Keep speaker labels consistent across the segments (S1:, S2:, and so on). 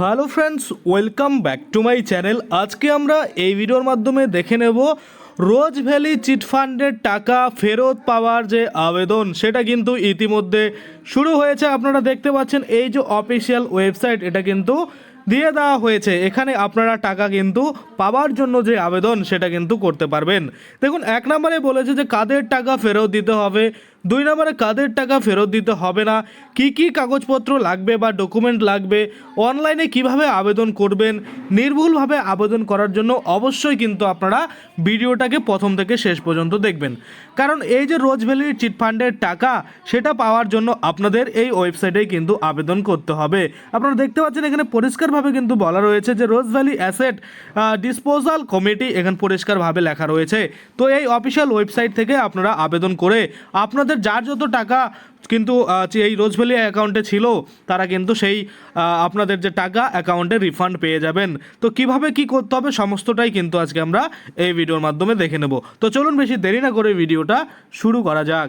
S1: Hello friends, welcome back to my channel. আজকে আমরা এই ভিডিওর মাধ্যমে দেখে নেব রোজ ভ্যালি চিটফান্ডের টাকা ফেরত পাওয়ার যে আবেদন, সেটা কিন্তু ইতিমধ্যে শুরু হয়েছে। আপনারা দেখতে পাচ্ছেন এই যে অফিসিয়াল ওয়েবসাইট, এটা কিন্তু দিয়ে দেওয়া হয়েছে। এখানে আপনারা টাকা কিন্তু পাওয়ার জন্য যে আবেদন, সেটা কিন্তু করতে পারবেন। দেখুন, এক নম্বরে বলেছে যে কাদের টাকা ফেরত দিতে হবে দুই নম্বরে কাদের টাকা ফেরত দিতে হবে না? কি কি কাগজপত্র লাগবে বা ডকুমেন্ট লাগবে? অনলাইনে কীভাবে আবেদন করবেন? নির্ভুলভাবে আবেদন করার জন্য অবশ্যই কিন্তু আপনারা ভিডিওটাকে প্রথম থেকে শেষ পর্যন্ত দেখবেন। কারণ এই যে রোজ ভ্যালির চিটফান্ডের টাকা, সেটা পাওয়ার জন্য আপনাদের এই ওয়েবসাইটেই কিন্তু আবেদন করতে হবে। আপনারা দেখতে পাচ্ছেন এখানে পরিষ্কারভাবে কিন্তু বলা রয়েছে যে Rose Valley asset disposal committee এখানে পরিষ্কারভাবে লেখা রয়েছে। তো এই অফিসিয়াল ওয়েবসাইট থেকে আপনারা আবেদন করে আপনাদের যার যত টাকা কিন্তু এই রোজভ্যালি অ্যাকাউন্টে ছিল, তারা কিন্তু সেই আপনাদের যে টাকা অ্যাকাউন্টে রিফান্ড পেয়ে যাবেন। তো কীভাবে কি করতে হবে সমস্তটাই কিন্তু আজকে আমরা এই ভিডিওর মাধ্যমে দেখে নেব। তো চলুন বেশি দেরি না করে ভিডিওটা শুরু করা যাক।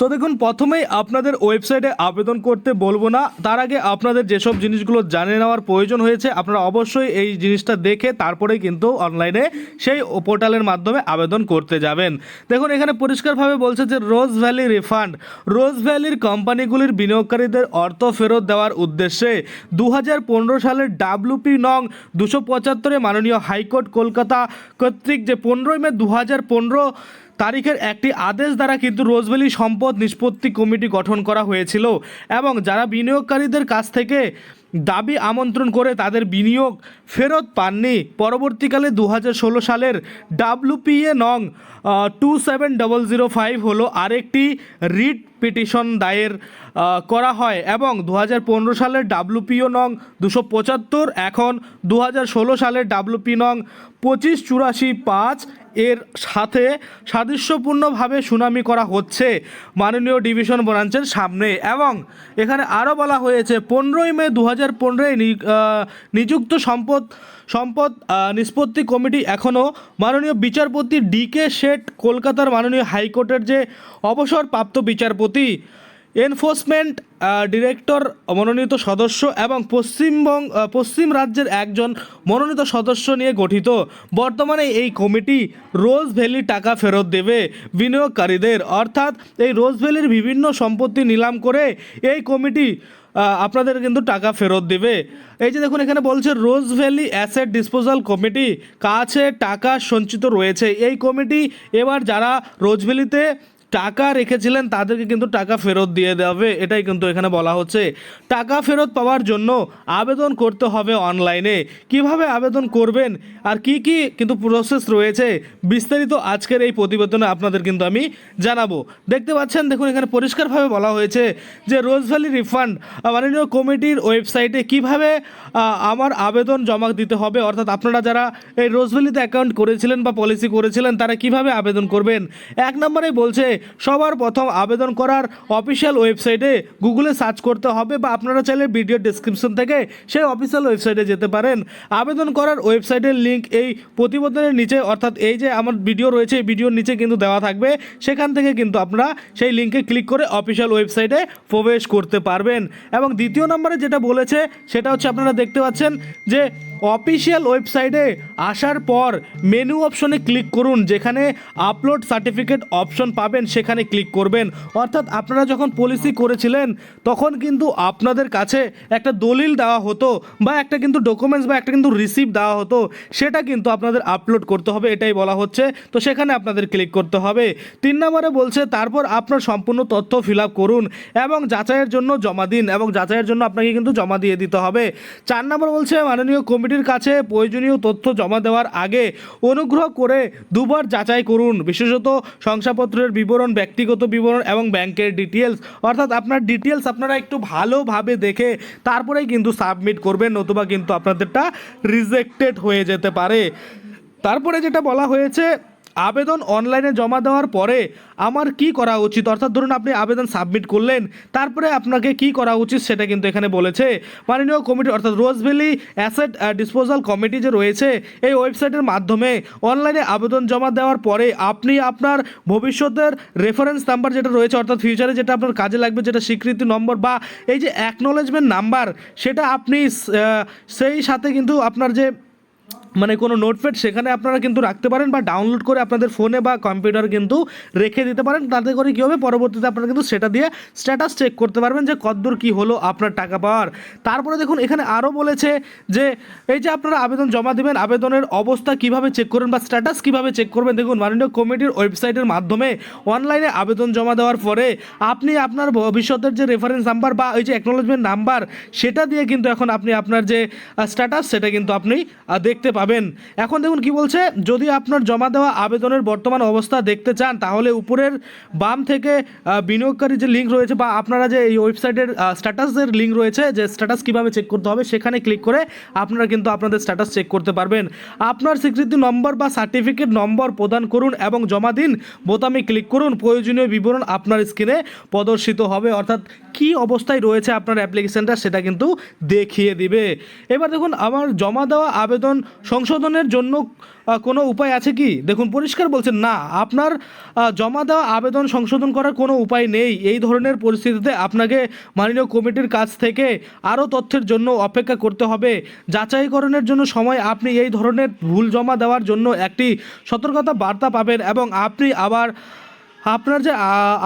S1: তো দেখুন, প্রথমেই আপনাদের ওয়েবসাইটে আবেদন করতে বলব না। তার আগে আপনাদের যেসব জিনিসগুলো জানিয়ে নেওয়ার প্রয়োজন হয়েছে, আপনারা অবশ্যই এই জিনিসটা দেখে তারপরেই কিন্তু অনলাইনে সেই পোর্টালের মাধ্যমে আবেদন করতে যাবেন। দেখুন, এখানে পরিষ্কারভাবে বলছে যে, রোজ ভ্যালি রিফান্ড। রোজ ভ্যালির কোম্পানিগুলির বিনিয়োগকারীদের অর্থ ফেরত দেওয়ার উদ্দেশ্যে দু হাজার পনেরো সালের ডাব্লুপি নং দুশো পঁচাত্তরে মাননীয় হাইকোর্ট কলকাতা কর্তৃক যে পনেরোই মে দু হাজার পনেরো তারিখের একটি আদেশ দ্বারা কিন্তু রোজভ্যালি সম্পদ নিষ্পত্তি কমিটি গঠন করা হয়েছিল এবং যারা বিনিয়োগকারীদের কাছ থেকে দাবি আমন্ত্রণ করে তাদের বিনিয়োগ ফেরত পাননি। পরবর্তীকালে দু সালের ডাব্লুপিএ নং two seven double zero five হলো আরেকটি রিট পিটিশন দায়ের করা হয় এবং দু সালের ডাব্লুপিও নং দুশো পঁচাত্তর, এখন দু সালের ডাব্লুপি নং পঁচিশ চুরাশি পাঁচ এর সাথে সাদৃশ্যপূর্ণভাবে সুনামি করা হচ্ছে মাননীয় ডিভিশন ব্রাঞ্চের সামনে। এবং এখানে আরও বলা হয়েছে, পনেরোই মে দু হাজার পনেরোয় নিযুক্ত সম্পদ সম্পদ নিষ্পত্তি কমিটি এখনও মাননীয় বিচারপতি ডি কে শেঠ, কলকাতার মাননীয় হাইকোর্টের যে অবসরপ্রাপ্ত বিচারপতি এনফোর্সমেন্ট ডিরেক্টর, মনোনীত সদস্য এবং পশ্চিমবঙ্গ পশ্চিম রাজ্যের একজন মনোনীত সদস্য নিয়ে গঠিত। বর্তমানে এই কমিটি রোজ ভ্যালি টাকা ফেরত দেবে বিনিয়োগকারীদের। অর্থাৎ এই রোজ ভ্যালির বিভিন্ন সম্পত্তি নিলাম করে এই কমিটি আপনাদের কিন্তু টাকা ফেরত দেবে। এই যে দেখুন, এখানে বলছে Rose Valley asset disposal committee, কাছে টাকা সঞ্চিত রয়েছে। এই কমিটি এবার যারা রোজ ভ্যালিতে টাকা রেখেছিলেন, তাদেরকে কিন্তু টাকা ফেরত দিয়ে দেবে এটাই কিন্তু এখানে বলা হচ্ছে। টাকা ফেরত পাওয়ার জন্য আবেদন করতে হবে অনলাইনে। কীভাবে আবেদন করবেন আর কি কি কিন্তু প্রসেস রয়েছে, বিস্তারিত আজকের এই প্রতিবেদনে আপনাদের কিন্তু আমি জানাব। দেখতে পাচ্ছেন, দেখুন এখানে পরিষ্কারভাবে বলা হয়েছে যে রোজ ভ্যালি রিফান্ড মাননীয় কমিটির ওয়েবসাইটে কীভাবে আমার আবেদন জমা দিতে হবে। অর্থাৎ আপনারা যারা এই রোজ ভ্যালিতে অ্যাকাউন্ট করেছিলেন বা পলিসি করেছিলেন, তারা কীভাবে আবেদন করবেন? এক নম্বরে বলছে সবার প্রথম আবেদন করার অফিসিয়াল ওয়েবসাইটে গুগলে সার্চ করতে হবে বা আপনারা চাইলে ভিডিও ডিসক্রিপশন থেকে সেই অফিসিয়াল ওয়েবসাইটে যেতে পারেন। আবেদন করার ওয়েবসাইটের লিঙ্ক এই প্রতিবেদনের নিচে, অর্থাৎ এই যে আমার ভিডিও রয়েছে, এই ভিডিওর নিচে কিন্তু দেওয়া থাকবে। সেখান থেকে কিন্তু আপনারা সেই লিঙ্কে ক্লিক করে অফিসিয়াল ওয়েবসাইটে প্রবেশ করতে পারবেন। এবং দ্বিতীয় নম্বরে যেটা বলেছে, সেটা হচ্ছে আপনারা দেখতে পাচ্ছেন যে অফিসিয়াল ওয়েবসাইটে আসার পর মেনু অপশনে ক্লিক করুন, যেখানে আপলোড সার্টিফিকেট অপশন পাবেন, সেখানে ক্লিক করবেন। অর্থাৎ আপনারা যখন পলিসি করেছিলেন, তখন কিন্তু আপনাদের কাছে একটা দলিল দেওয়া হতো বা একটা কিন্তু ডকুমেন্টস বা একটা কিন্তু রিসিপ্ট দেওয়া হতো, সেটা কিন্তু আপনাদের আপলোড করতে হবে, এটাই বলা হচ্ছে। তো সেখানে আপনাদের ক্লিক করতে হবে। তিন নম্বরে বলছে, তারপর আপনার সম্পূর্ণ তথ্য ফিল আপ করুন এবং যাচাইয়ের জন্য জমা দিন এবং যাচাইয়ের জন্য আপনাকে কিন্তু জমা দিয়ে দিতে হবে। চার নম্বর বলছে, মাননীয় কমিটির কাছে প্রয়োজনীয় তথ্য জমা দেওয়ার আগে অনুগ্রহ করে দুবার যাচাই করুন। বিশেষত শংসাপত্রের বিবরণ, ব্যক্তিগত বিবরণ এবং ব্যাংকের ডিটেলস অর্থাৎ আপনার ডিটেলস আপনারা একটু ভালোভাবে দেখে তারপরেই কিন্তু সাবমিট করবেন, নতুবা কিন্তু আপনাদেরটা রিজেক্টেড হয়ে যেতে পারে। তারপরে যেটা বলা হয়েছে আবেদন অনলাইনে জমা দেওয়ার পরে আমার কি করা উচিত? অর্থাৎ ধরুন আপনি আবেদন সাবমিট করলেন, তারপরে আপনাকে কি করা উচিত সেটা কিন্তু এখানে বলেছে। মাননীয় কমিটি অর্থাৎ রোজভ্যালি অ্যাসেট ডিসপোজাল কমিটি যে রয়েছে, এই ওয়েবসাইটের মাধ্যমে অনলাইনে আবেদন জমা দেওয়ার পরে আপনি আপনার ভবিষ্যতের রেফারেন্স নাম্বার যেটা রয়েছে, অর্থাৎ ফিউচারে যেটা আপনার কাজে লাগবে, যেটা স্বীকৃতি নম্বর বা এই যে অ্যাকনোলেজমেন্ট নাম্বার সেটা আপনি সেই সাথে কিন্তু আপনার যে মানে কোনো নোটপ্যাড সেখানে আপনারা কিন্তু রাখতে পারেন বা ডাউনলোড করে আপনাদের ফোনে বা কম্পিউটার কিন্তু রেখে দিতে পারেন। তাতে করে কী হবে? পরবর্তীতে আপনারা কিন্তু সেটা দিয়ে স্ট্যাটাস চেক করতে পারবেন যে কতদূর কী হলো আপনার টাকা পাওয়ার। তারপরে দেখুন, এখানে আরও বলেছে যে এই যে আপনারা আবেদন জমা দেবেন, আবেদনের অবস্থা কীভাবে চেক করবেন বা স্ট্যাটাস কীভাবে চেক করবেন, দেখুন, মাননীয় কমিটির ওয়েবসাইটের মাধ্যমে অনলাইনে আবেদন জমা দেওয়ার পরে আপনি আপনার ভবিষ্যতের যে রেফারেন্স নাম্বার বা ওই যে অ্যাকনোলজমেন্ট নাম্বার সেটা দিয়ে কিন্তু এখন আপনি আপনার যে স্ট্যাটাস সেটা কিন্তু আপনি দেখতে পাবেন এখন দেখুন কি বলছে, যদি আপনার জমা দেওয়া আবেদনের বর্তমান অবস্থা দেখতে চান, তাহলে উপরের বাম থেকে বিনিয়োগকারী যে লিঙ্ক রয়েছে বা আপনারা যে এই ওয়েবসাইটের স্ট্যাটাসের লিঙ্ক রয়েছে, যে স্ট্যাটাস কীভাবে চেক করতে হবে, সেখানে ক্লিক করে আপনারা কিন্তু আপনাদের স্ট্যাটাস চেক করতে পারবেন। আপনার স্বীকৃতি নম্বর বা সার্টিফিকেট নম্বর প্রদান করুন এবং জমা দিন। বোতামে ক্লিক করুন, প্রয়োজনীয় বিবরণ আপনার স্ক্রিনে প্রদর্শিত হবে। অর্থাৎ কি অবস্থায় রয়েছে আপনার অ্যাপ্লিকেশনটা সেটা কিন্তু দেখিয়ে দিবে। এবার দেখুন, আমার জমা দেওয়া আবেদন সংশোধনের জন্য কোনো উপায় আছে কি? দেখুন, পরিষ্কার বলছেন, না, আপনার জমা দেওয়া আবেদন সংশোধন করার কোনো উপায় নেই। এই ধরনের পরিস্থিতিতে আপনাকে মাননীয় কমিটির কাছ থেকে আরও তথ্যের জন্য অপেক্ষা করতে হবে। যাচাইকরণের জন্য সময়, আপনি এই ধরনের ভুল জমা দেওয়ার জন্য একটি সতর্কতা বার্তা পাবেন এবং আপনি আবার আপনার যে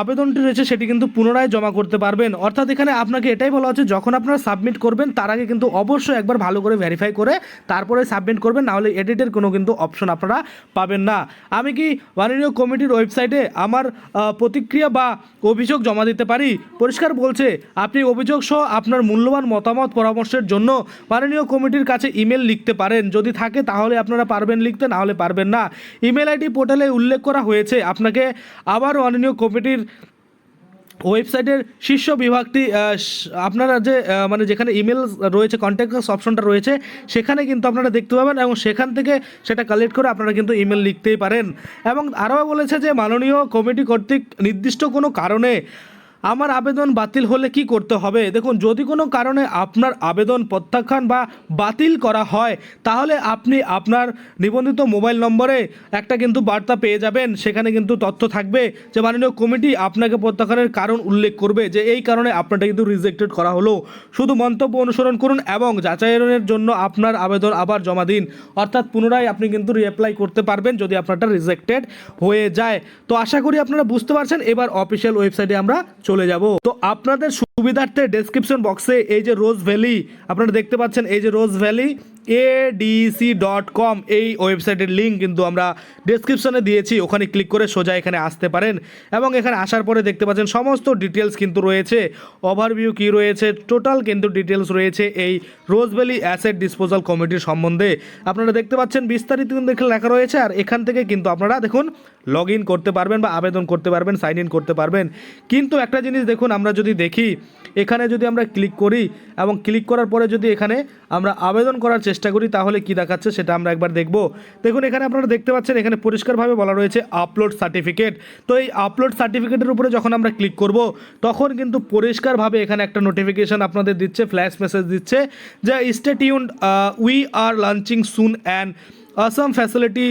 S1: আবেদনটি রয়েছে সেটি কিন্তু পুনরায় জমা করতে পারবেন। অর্থাৎ এখানে আপনাকে এটাই বলা হচ্ছে, যখন আপনারা সাবমিট করবেন, তার আগে কিন্তু অবশ্যই একবার ভালো করে ভেরিফাই করে তারপরে সাবমিট করবেন, নাহলে এডিটের কোনো কিন্তু অপশন আপনারা পাবেন না। আমি কি মাননীয় কমিটির ওয়েবসাইটে আমার প্রতিক্রিয়া বা অভিযোগ জমা দিতে পারি? পরিষ্কার বলছে, আপনি অভিযোগ সহ আপনার মূল্যবান মতামত পরামর্শের জন্য মাননীয় কমিটির কাছে ইমেল লিখতে পারেন। যদি থাকে তাহলে আপনারা পারবেন লিখতে না হলে পারবেন না। ইমেল আইডি পোর্টালে উল্লেখ করা হয়েছে, আপনাকে আবার মাননীয় কমিটির ওয়েবসাইটের শীর্ষ বিভাগটি আপনারা যে মানে যেখানে ইমেল রয়েছে কন্ট্যাক্ট অপশনটা রয়েছে, সেখানে কিন্তু আপনারা দেখতে পাবেন এবং সেখান থেকে সেটা কালেক্ট করে আপনারা কিন্তু ইমেল লিখতেই পারেন। এবং আরও বলেছে যে, মাননীয় কমিটি কর্তৃক নির্দিষ্ট কোনো কারণে আমার আবেদন বাতিল হলে কি করতে হবে? দেখুন, যদি কোনো কারণে আপনার আবেদন প্রত্যাখ্যান বা বাতিল করা হয়, তাহলে আপনি আপনার নিবন্ধিত মোবাইল নম্বরে একটা কিন্তু বার্তা পেয়ে যাবেন। সেখানে কিন্তু তথ্য থাকবে যে মাননীয় কমিটি আপনাকে প্রত্যাখ্যানের কারণ উল্লেখ করবে যে এই কারণে আপনারটা কিন্তু রিজেক্টেড করা হলো। শুধু মন্তব্য অনুসরণ করুন এবং যাচাইয়ের জন্য আপনার আবেদন আবার জমা দিন। অর্থাৎ পুনরায় আপনি কিন্তু রিঅ্যাপ্লাই করতে পারবেন যদি আপনারটা রিজেক্টেড হয়ে যায়। তো আশা করি আপনারা বুঝতে পারছেন। এবার অফিসিয়াল ওয়েবসাইটে আমরা চলে যাব। তো আপনাদের সুবিধার্থে ডেসক্রিপশন বক্সে এই যে রোজ ভ্যালি আপনারা দেখতে পাচ্ছেন এই যে Rose Valley ADC dot com এই ওয়েবসাইটের লিঙ্ক কিন্তু আমরা ডেসক্রিপশনে দিয়েছি। ওখানে ক্লিক করে সোজা এখানে আসতে পারেন। এবং এখানে আসার পরে দেখতে পাচ্ছেন সমস্ত ডিটেলস কিন্তু রয়েছে। ওভারভিউ কী রয়েছে? টোটাল কিন্তু ডিটেলস রয়েছে এই রোজভ্যালি অ্যাসেট ডিসপোজাল কমিটির সম্বন্ধে। আপনারা দেখতে পাচ্ছেন বিস্তারিত কিন্তু এখানে লেখা রয়েছে। আর এখান থেকে কিন্তু আপনারা দেখুন লগ ইন করতে পারবেন বা আবেদন করতে পারবেন সাইন ইন করতে পারবেন। কিন্তু একটা জিনিস দেখুন, আমরা যদি দেখি, এখানে যদি আমরা ক্লিক করি এবং ক্লিক করার পরে যদি এখানে আমরা আবেদন করার চেষ্টা করি, তাহলে কি দেখাচ্ছে সেটা আমরা একবার দেখব। দেখুন, এখানে আপনারা দেখতে পাচ্ছেন, এখানে পরিষ্কারভাবে বলা রয়েছে আপলোড সার্টিফিকেট তো এই আপলোড সার্টিফিকেটের উপরে যখন আমরা ক্লিক করব, তখন কিন্তু পরিষ্কারভাবে এখানে একটা নোটিফিকেশান আপনাদের দিচ্ছে ফ্ল্যাশ মেসেজ দিচ্ছে যে stay tuned we are launching soon and Assam facility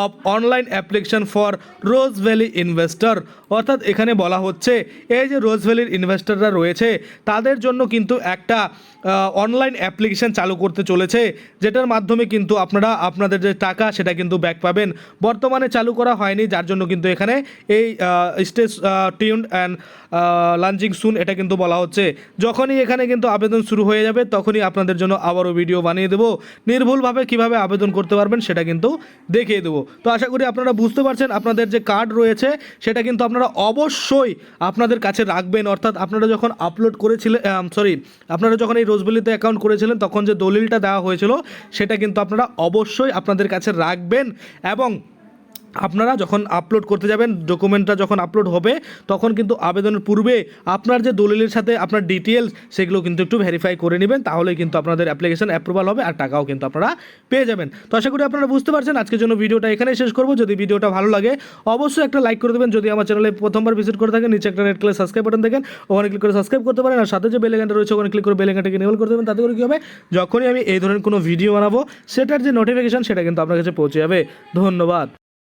S1: of online application for Rose Valley investor অর্থাৎ এখানে বলা হচ্ছে, এই যে রোজ ভ্যালির ইনভেস্টররা রয়েছে, তাদের জন্য কিন্তু একটা অনলাইন অ্যাপ্লিকেশন চালু করতে চলেছে, যেটার মাধ্যমে কিন্তু আপনারা আপনাদের যে টাকা সেটা কিন্তু ব্যাক পাবেন। বর্তমানে চালু করা হয়নি, যার জন্য কিন্তু এখানে এই stay tuned and launching soon এটা কিন্তু বলা হচ্ছে। যখনই এখানে কিন্তু আবেদন শুরু হয়ে যাবে, তখনই আপনাদের জন্য আবারও ভিডিও বানিয়ে দেবো। নির্ভুলভাবে কীভাবে আবেদন করতে পারবেন সেটা কিন্তু দেখিয়ে দেবো। তো আশা করি আপনারা বুঝতে পারছেন, আপনাদের যে কার্ড রয়েছে, সেটা কিন্তু আপনারা অবশ্যই আপনাদের কাছে রাখবেন। অর্থাৎ আপনারা যখন আপলোড করেছিলেন সরি আপনারা যখন এই রোজবেলিতে অ্যাকাউন্ট করেছিলেন, তখন যে দলিলটা দেওয়া হয়েছিল, সেটা কিন্তু আপনারা অবশ্যই আপনাদের কাছে রাখবেন এবং আপনারা যখন আপলোড করতে যাবেন ডকুমেন্টটা যখন আপলোড হবে, তখন কিন্তু আবেদনের পূর্বে আপনার যে দলিলের সাথে আপনার ডিটেলস সেগুলো কিন্তু একটু ভেরিফাই করে নেবেন তাহলে কিন্তু আপনাদের অ্যাপ্লিকেশন অ্যাপ্রুভাল হবে আর টাকাও কিন্তু আপনারা পেয়ে যাবেন। তো আশা করি আপনারা বুঝতে পারছেন, আজকের জন্য ভিডিওটা এখানেই শেষ করব। যদি ভিডিওটা ভালো লাগে, অবশ্যই একটা লাইক করে দেবেন। যদি আমার চ্যানেলে প্রথমবার ভিজিট করে থাকেন, নিচে একটা রেড কালার সাবস্ক্রাইব বাটন দেখেন, ওখানে ক্লিক করে সাবস্ক্রাইব করতে পারেন, আর সাথে যে বেল আইকনটা রয়েছে, ওখানে ক্লিক করে বেল আইকনটাকে এনেবল করে দেবেন, তাতে করে কী হবে? যখনই আমি এই ধরনের কোনো ভিডিও বানাবো, সেটার যে নোটিফিকেশন সেটা কিন্তু আপনার কাছে পৌঁছে যাবে। ধন্যবাদ।